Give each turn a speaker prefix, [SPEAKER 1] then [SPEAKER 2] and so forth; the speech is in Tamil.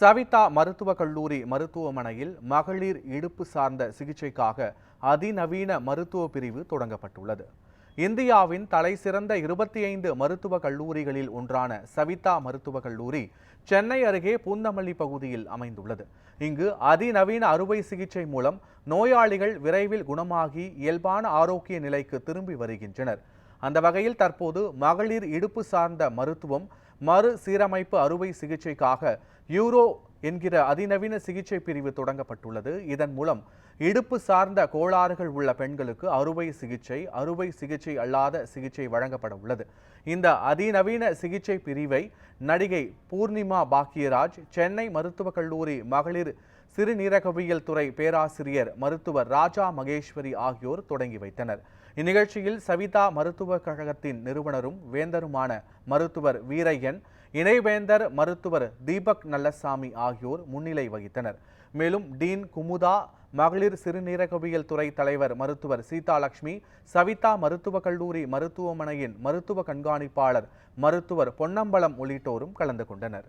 [SPEAKER 1] சவிதா மருத்துவக் கல்லூரி மருத்துவமனையில் மகளிர் இடுப்பு சார்ந்த சிகிச்சைக்காக அதிநவீன மருத்துவ பிரிவு தொடங்கப்பட்டுள்ளது. இந்தியாவின் தலைசிறந்த இருபத்தி ஐந்து மருத்துவக் கல்லூரிகளில் ஒன்றான சவிதா மருத்துவக் கல்லூரி சென்னை அருகே பூந்தமல்லி பகுதியில் அமைந்துள்ளது. இங்கு அதிநவீன அறுவை சிகிச்சை மூலம் நோயாளிகள் விரைவில் குணமாகி இயல்பான ஆரோக்கிய நிலைக்கு திரும்பி வருகின்றனர். அந்த வகையில் தற்போது மகளிர் இடுப்பு சார்ந்த மருத்துவம் மறு சீரமைப்பு அறுவை சிகிச்சைக்காக யூரோ என்கிற அதிநவீன சிகிச்சை பிரிவு தொடங்கப்பட்டுள்ளது. இதன் மூலம் இடுப்பு சார்ந்த கோளாறுகள் உள்ள பெண்களுக்கு அறுவை சிகிச்சை அறுவை சிகிச்சை அல்லாத சிகிச்சை வழங்கப்பட உள்ளது. இந்த அதிநவீன சிகிச்சை பிரிவை நடிகை பூர்ணிமா பாக்கியராஜ் சென்னை மருத்துவக் கல்லூரி மகளிர் சிறுநீரகவியல் துறை பேராசிரியர் மருத்துவர் ராஜா மகேஸ்வரி ஆகியோர் தொடங்கி வைத்தனர். இந்நிகழ்ச்சியில் சவிதா மருத்துவக் கழகத்தின் நிறுவனரும் வேந்தருமான மருத்துவர் வீரையன் இணைவேந்தர் மருத்துவர் தீபக் நல்லசாமி ஆகியோர் முன்னிலை வகித்தனர். மேலும் டீன் குமுதா மகளிர் சிறுநீரகவியல் துறை தலைவர் மருத்துவர் சீதாலட்சுமி சவிதா மருத்துவக் கல்லூரி மருத்துவமனையின் மருத்துவ கண்காணிப்பாளர் மருத்துவர் பொன்னம்பலம் உள்ளிட்டோரும் கலந்து கொண்டனர்.